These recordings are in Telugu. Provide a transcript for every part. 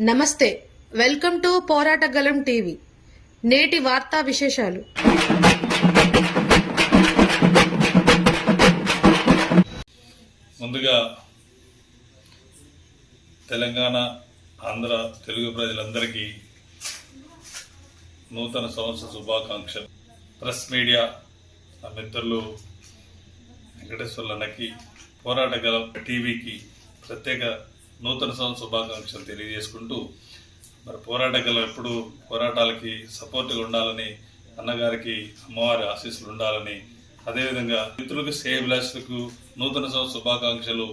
నమస్తే వెల్కమ్ టు పోరాటగలం టీవీ. నేటి వార్తా విశేషాలు. ముందుగా తెలంగాణ ఆంధ్ర తెలుగు ప్రజలందరికీ నూతన సంవత్సర శుభాకాంక్షలు. ప్రెస్ మీడియా నా మిత్రులు వెంకటేశ్వర్లన్నకి పోరాటగలం టీవీకి ప్రత్యేక నూతన సంవత్సర శుభాకాంక్షలు తెలియజేసుకుంటూ మరి పోరాట ఎప్పుడు పోరాటాలకి సపోర్ట్గా ఉండాలని అన్నగారికి అమ్మవారి ఆశీస్సులు ఉండాలని అదేవిధంగా మిత్రులకు సేవ్లాస్లకు నూతన సంవత్సర శుభాకాంక్షలు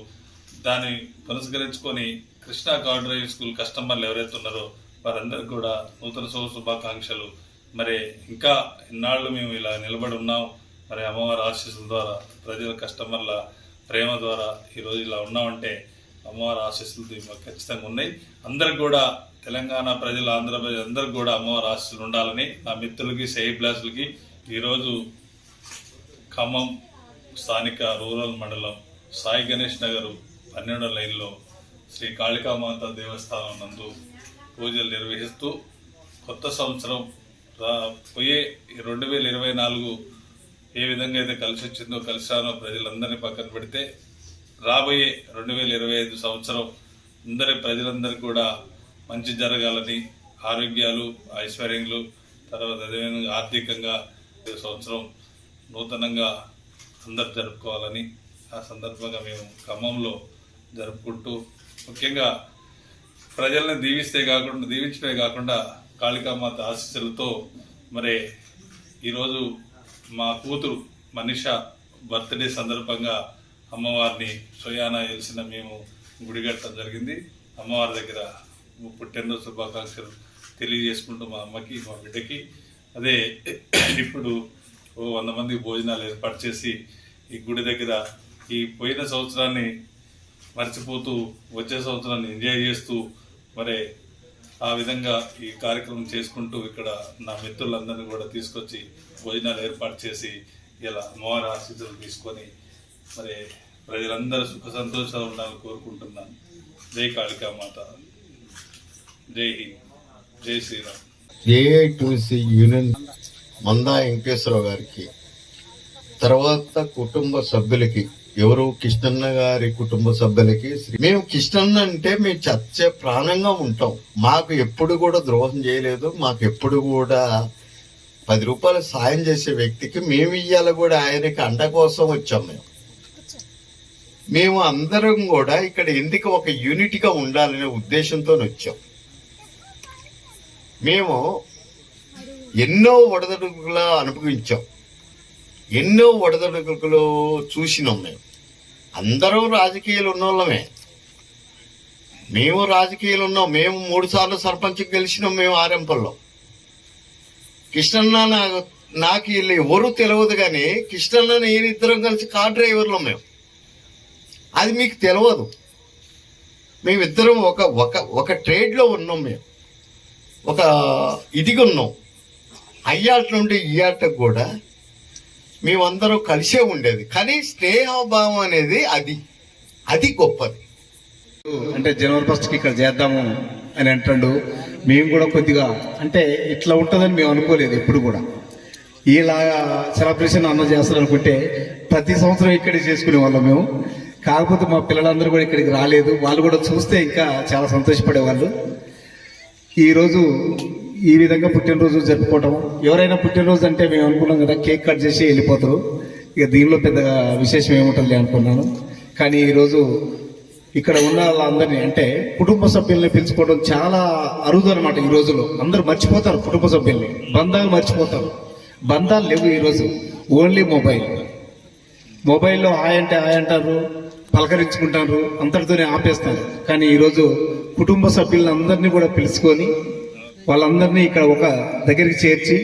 దాన్ని పురస్కరించుకొని కృష్ణా కార్ డ్రైవింగ్ స్కూల్ కస్టమర్లు ఎవరైతే ఉన్నారో వారందరికీ కూడా నూతన సంవత్సర శుభాకాంక్షలు. మరి ఇంకా ఇన్నాళ్ళు మేము ఇలా నిలబడి ఉన్నాం మరి అమ్మవారి ఆశీస్సుల ద్వారా ప్రజల కస్టమర్ల ప్రేమ ద్వారా ఈరోజు ఇలా ఉన్నామంటే అమ్మవారి ఆశీస్సులు ఖచ్చితంగా ఉన్నాయి. అందరికి కూడా తెలంగాణ ప్రజలు ఆంధ్రప్రదేశ్ అందరికి కూడా అమ్మవారి ఆశీస్సులు ఉండాలని నా మిత్రులకి సేఫ్ ఈరోజు ఖమ్మం స్థానిక రూరల్ మండలం సాయి గణేష్ నగర్ పన్నెండో లైన్లో శ్రీ కాళికామాత దేవస్థానం నందు పూజలు నిర్వహిస్తూ కొత్త సంవత్సరం రా- పోయే రెండు వేల ఇరవై నాలుగు ఏ విధంగా అయితే కలిసి వచ్చిందో కలిసానో ప్రజలందరినీ పక్కన పెడితే రాబోయే రెండు వేల ఇరవై ఐదు సంవత్సరం అందరి ప్రజలందరికీ కూడా మంచి జరగాలని ఆరోగ్యాలు ఐశ్వర్యములు తర్వాత అదేవిధంగా ఆర్థికంగా సంవత్సరం నూతనంగా అందరు జరుపుకోవాలని ఆ సందర్భంగా మేము ఖమ్మంలో జరుపుకుంటూ ముఖ్యంగా ప్రజల్ని దీవిస్తే కాకుండా దీవించడమే కాకుండా కాళికామాత ఆశీస్సులతో మరి ఈరోజు మా కూతురు మనిష బర్త్డే సందర్భంగా అమ్మవారిని సొయానా వెలిసిన మేము గుడిగట్టడం జరిగింది. అమ్మవారి దగ్గర పుట్టినరోజు శుభాకాంక్షలు తెలియజేసుకుంటూ మా అమ్మకి మా బిడ్డకి. అదే ఇప్పుడు ఓ వంద మంది భోజనాలు ఏర్పాటు చేసి ఈ గుడి దగ్గర ఈ పోయిన సంవత్సరాన్ని మర్చిపోతూ వచ్చే సంవత్సరాన్ని ఎంజాయ్ చేస్తూ మరి ఆ విధంగా ఈ కార్యక్రమం చేసుకుంటూ ఇక్కడ నా మిత్రులందరినీ కూడా తీసుకొచ్చి భోజనాలు ఏర్పాటు చేసి ఇలా అమ్మవారి ఆశీస్సులు తీసుకొని మరి ప్రజలందరూ సుఖ సంతోషాలు ఉండాలని కోరుకుంటున్నాను. జై కాళికామాత జై హింద్. జై శ్రీరామ్. ఏఐటీసీ యూనియన్ మందా వెంకటేశ్వరరావు గారికి తర్వాత కుటుంబ సభ్యులకి ఎవరు కృష్ణన్న గారి కుటుంబ సభ్యులకి మేము కృష్ణన్న అంటే మేము చచ్చే ప్రాణంగా ఉంటాం. మాకు ఎప్పుడు కూడా ద్రోహం చేయలేదు. మాకు ఎప్పుడు కూడా పది రూపాయలు సాయం చేసే వ్యక్తికి మేము ఇయ్యాల కూడా ఆయనకి అండ కోసం వచ్చాం మేము. మేము అందరం కూడా ఇక్కడ ఎందుకు ఒక యూనిట్గా ఉండాలనే ఉద్దేశంతో వచ్చాం. మేము ఎన్నో ఒడదడుగులు అనుభవించాం. ఎన్నో ఒడదడుగులు చూసినాం మేము. అందరూ రాజకీయాలు ఉన్నోళ్ళమే. మేము రాజకీయాలు ఉన్నాం. మేము మూడుసార్లు సర్పంచ్ గెలిచినాం మేము ఆరెంపల్లో కృష్ణన్న నాకు నాకు వీళ్ళు ఎవరు తెలియదు కానీ కృష్ణన్న నేను ఇద్దరం కలిసి కార్ డ్రైవర్లో మేము. అది మీకు తెలియదు మేమిద్దరం ఒక ఒక ఒక ట్రేడ్లో ఉన్నాం మేము. ఒక ఇదిగా ఉన్నాం. అయ్యాట నుండి ఇయ్యాటకు కూడా మేమందరం కలిసే ఉండేది. కానీ స్నేహభావం అనేది అది అది గొప్పది. అంటే జనవరి ఫస్ట్కి ఇక్కడ చేద్దాము అని అంటాడు. మేము కూడా కొద్దిగా అంటే ఇట్లా ఉంటుందని మేము అనుకోలేదు ఎప్పుడు కూడా. ఇలా సెలబ్రేషన్ అన్న చేస్తారు అనుకుంటే ప్రతి సంవత్సరం ఇక్కడే చేసుకునే వాళ్ళం మేము. కాకపోతే మా పిల్లలందరూ కూడా ఇక్కడికి రాలేదు. వాళ్ళు కూడా చూస్తే ఇంకా చాలా సంతోషపడేవాళ్ళు. ఈరోజు ఈ విధంగా పుట్టినరోజు జరుపుకోవటం ఎవరైనా పుట్టినరోజు అంటే మేము అనుకున్నాం కదా కేక్ కట్ చేసి వెళ్ళిపోతారు. ఇక దీనిలో పెద్దగా విశేషం ఏముంటుంది అనుకున్నాను. కానీ ఈరోజు ఇక్కడ ఉన్న వాళ్ళందరినీ అంటే కుటుంబ సభ్యుల్ని పిలుచుకోవడం చాలా అరుదు అనమాట ఈ రోజులో అందరూ మర్చిపోతారు కుటుంబ సభ్యుల్ని. బంధాలు మర్చిపోతారు. బంధాలు లేవు ఈరోజు. Only mobile. మొబైల్లో హాయ్ అంటే హాయ్ అంటారు. పలకరించుకుంటారు అంతటితోనే ఆపేస్తారు. కానీ ఈరోజు కుటుంబ సభ్యులందరినీ కూడా పిలుచుకొని వాళ్ళందరినీ ఇక్కడ ఒక దగ్గరికి చేర్చి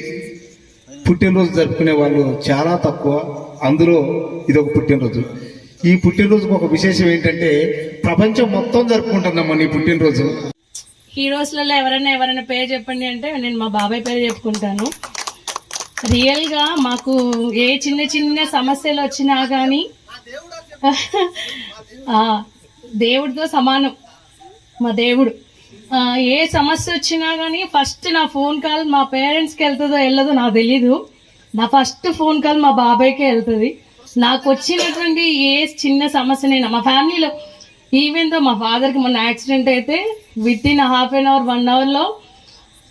పుట్టినరోజు జరుపుకునే వాళ్ళు చాలా తక్కువ. అందులో ఇది ఒక పుట్టినరోజు. ఈ పుట్టినరోజుకు ఒక విశేషం ఏంటంటే ప్రపంచం మొత్తం జరుపుకుంటుందమ్మా నీ పుట్టినరోజు. హీరోస్లలో ఎవరైనా ఎవరైనా పేరు చెప్పండి అంటే నేను మా బాబాయ్ పేరు చెప్పుకుంటాను. రియల్గా మాకు ఏ చిన్న చిన్న సమస్యలు వచ్చినా కానీ దేవుడితో సమానం. మా దేవుడు. ఏ సమస్య వచ్చినా కానీ ఫస్ట్ నా ఫోన్ కాల్ మా పేరెంట్స్కి వెళ్తుందో వెళ్ళదో నాకు తెలీదు. నా ఫస్ట్ ఫోన్ కాల్ మా బాబాయ్కే వెళ్తుంది. నాకు వచ్చినటువంటి ఏ చిన్న సమస్యనైనా మా ఫ్యామిలీలో ఈవెన్తో మా ఫాదర్కి మొన్న యాక్సిడెంట్ అయితే within half an hour one అవర్లో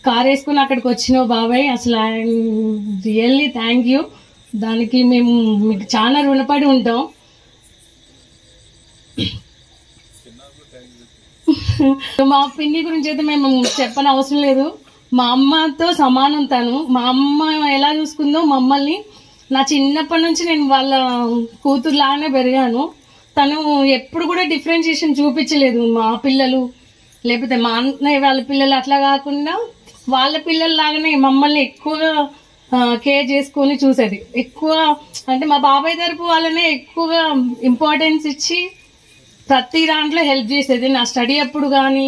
కార్ వేసుకుని అక్కడికి వచ్చినావు బాబాయ్. అసలు రియల్లీ థ్యాంక్ యూ దానికి మేము మీకు చాలా రుణపడి ఉంటాం. మా పిన్ని గురించి అయితే మేము చెప్పని అవసరం లేదు. మా అమ్మతో సమానం తను. మా అమ్మ ఎలా చూసుకుందో మమ్మల్ని నా చిన్నప్పటి నుంచి నేను వాళ్ళ కూతురులానే పెరిగాను. తను ఎప్పుడు కూడా డిఫరెన్షియేషన్ చూపించలేదు మా పిల్లలు. లేకపోతే మా అన్నయ్య వాళ్ళ పిల్లలు అట్లా కాకుండా వాళ్ళ పిల్లల్లాగానే మమ్మల్ని ఎక్కువగా కేర్ చేసుకొని చూసేది. ఎక్కువ అంటే మా బాబాయ్ తరపు వాళ్ళనే ఎక్కువగా ఇంపార్టెన్స్ ఇచ్చి ప్రతి దాంట్లో హెల్ప్ చేసేది. నా స్టడీ అప్పుడు కానీ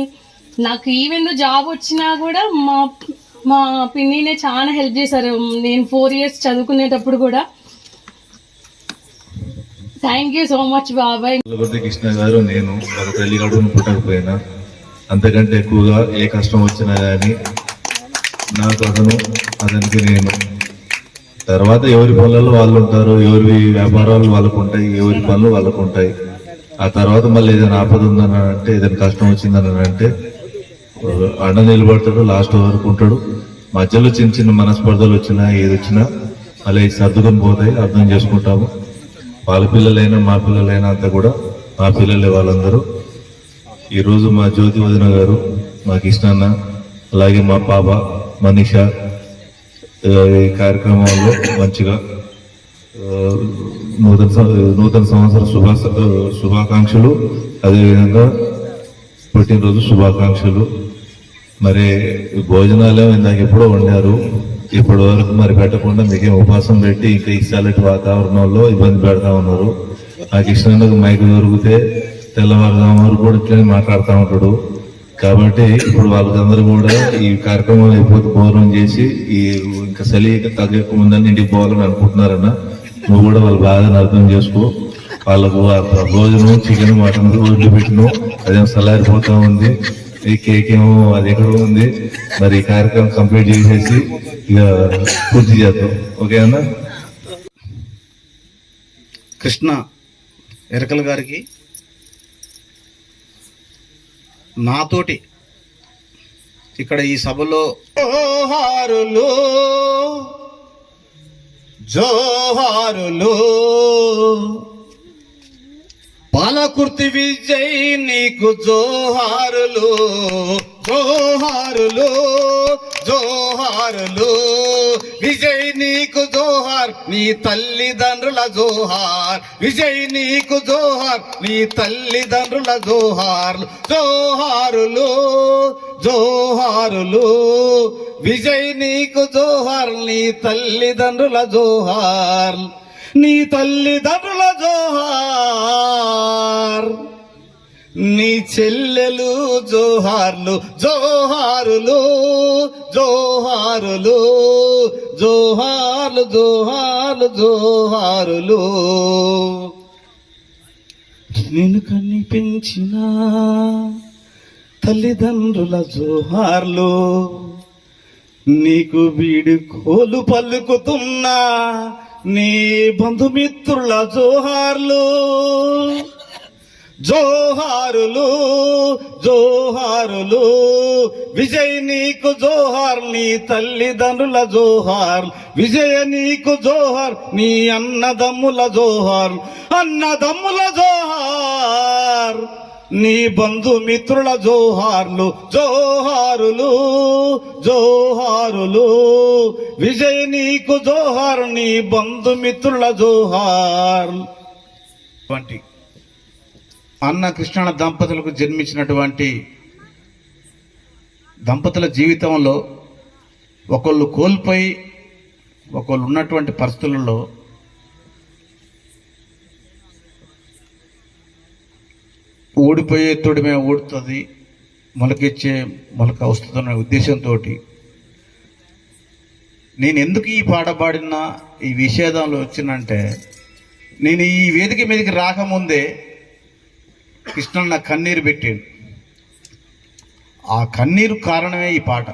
నాకు ఈవెన్ జాబ్ వచ్చినా కూడా మా మా పిన్నినే చాలా హెల్ప్ చేశారు. నేను ఫోర్ ఇయర్స్ చదువుకునేటప్పుడు కూడా. థ్యాంక్ యూ సో మచ్ బాబాయ్. కృష్ణ గారు నేను ఒక తల్లి పుట్టకపోయినా అంతకంటే ఎక్కువగా ఏ కష్టం వచ్చినా కానీ నాకు అతను అతనికి నేను. తర్వాత ఎవరి పనులలో వాళ్ళు ఉంటారు ఎవరి వ్యాపారాలు వాళ్ళకు ఉంటాయి ఎవరి పనులు వాళ్ళకు ఉంటాయి. ఆ తర్వాత మళ్ళీ ఏదైనా ఆపద ఉందని అంటే ఏదైనా కష్టం వచ్చిందని అంటే అండ నిలబడతాడు లాస్ట్ వరకు ఉంటాడు. మధ్యలో చిన్న చిన్న మనస్పర్ధలు వచ్చినా ఏది వచ్చినా మళ్ళీ సర్దుకొని పోతాయి అర్థం చేసుకుంటాము. వాళ్ళ పిల్లలైనా మా పిల్లలైనా అంతా కూడా మా పిల్లలే వాళ్ళందరూ. ఈరోజు మా జ్యోతి వదిన గారు మా కృష్ణన్న అలాగే మా పాప మనీష ఈ కార్యక్రమంలో మంచిగా నూతన నూతన సంవత్సర శుభా శుభాకాంక్షలు. అదేవిధంగా పుట్టినరోజు శుభాకాంక్షలు. మరి భోజనాలు ఇందాక ఎప్పుడో వండారు. ఇప్పటి వరకు మరి పెట్టకుండా మీకేం ఉపాసం పెట్టి ఇంకా ఈ చల్లటి వాతావరణంలో ఇబ్బంది పెడతా ఉన్నారు. నాకు కృష్ణకు మైక్ దొరికితే తెల్లవారుజాము వరకు కూడా ఇట్లనే మాట్లాడుతూ ఉంటాడు. కాబట్టి ఇప్పుడు వాళ్ళకందరూ కూడా ఈ కార్యక్రమం అయిపోతే భోజనం చేసి ఈ ఇంకా చలి తగ్గక ముందని ఇంటికి పోవాలని అనుకుంటున్నారన్న. నువ్వు కూడా వాళ్ళ బాధను అర్థం చేసుకో. వాళ్ళకు భోజనం చికెన్ మటన్ వడ్లు పెట్టిన అదేం సలారిపోతా ఉంది. ఈ కేక్ ఏమో అది ఎక్కడ ఉంది? మరి ఈ కార్యక్రమం కంప్లీట్ చేసేసి ఇక పూర్తి చేద్దాం. ఓకే అన్న? కృష్ణ ఎరకల గారికి నాతోటి ఇక్కడ ఈ సభలో జోహారులు. పాలకుర్తి విజయ్ నీకు జోహారులు. జోహారులు జోహారులు. విజయ్ నీకు జోహార్ నీ తల్లిదండ్రుల జోహార్. విజయ్ నీకు జోహార్ నీ తల్లిదండ్రుల జోహార్. జోహారులు జోహారులు. విజయ్ నీకు జోహార్ నీ తల్లిదండ్రుల జోహార్ నీ తల్లిదండ్రుల జోహార్. నీ చెల్లెలు జోహార్లు జోహారులు జోహారులు జోహార్లు జోహార్లు జోహారులు. నేను కనిపించిన తల్లిదండ్రుల జోహార్లు. నీకు వీడు కోలు పలుకుతున్నా నీ బంధుమిత్రుల జోహార్లు. జోహారులు జోహారులు విజయ్ నీకు జోహార్ నీ తల్లిదండ్రుల జోహార్. విజయ నీకు జోహార్ నీ అన్నదమ్ముల జోహార్. అన్నదమ్ముల జోహార్. నీ బంధుమిత్రుల జోహార్లు జోహారులు జోహారులు. విజయ్ నీకు జోహారు నీ బంధుమిత్రుల జోహార్లు వంటి అన్న కృష్ణ దంపతులకు జన్మించినటువంటి దంపతుల జీవితంలో ఒకళ్ళు కోల్పోయి ఒకళ్ళు ఉన్నటువంటి పరిస్థితులలో ఓడిపోయే తొడిమే ఓడుతుంది మొలకెచ్చే మొలక వస్తుందన్న ఉద్దేశంతో నేను ఎందుకు ఈ పాట పాడిన ఈ విషేదంలో వచ్చినంటే నేను ఈ వేదిక మీదకి రాకముందే కృష్ణన్న కన్నీరు పెట్టాడు. ఆ కన్నీరు కారణమే ఈ పాట.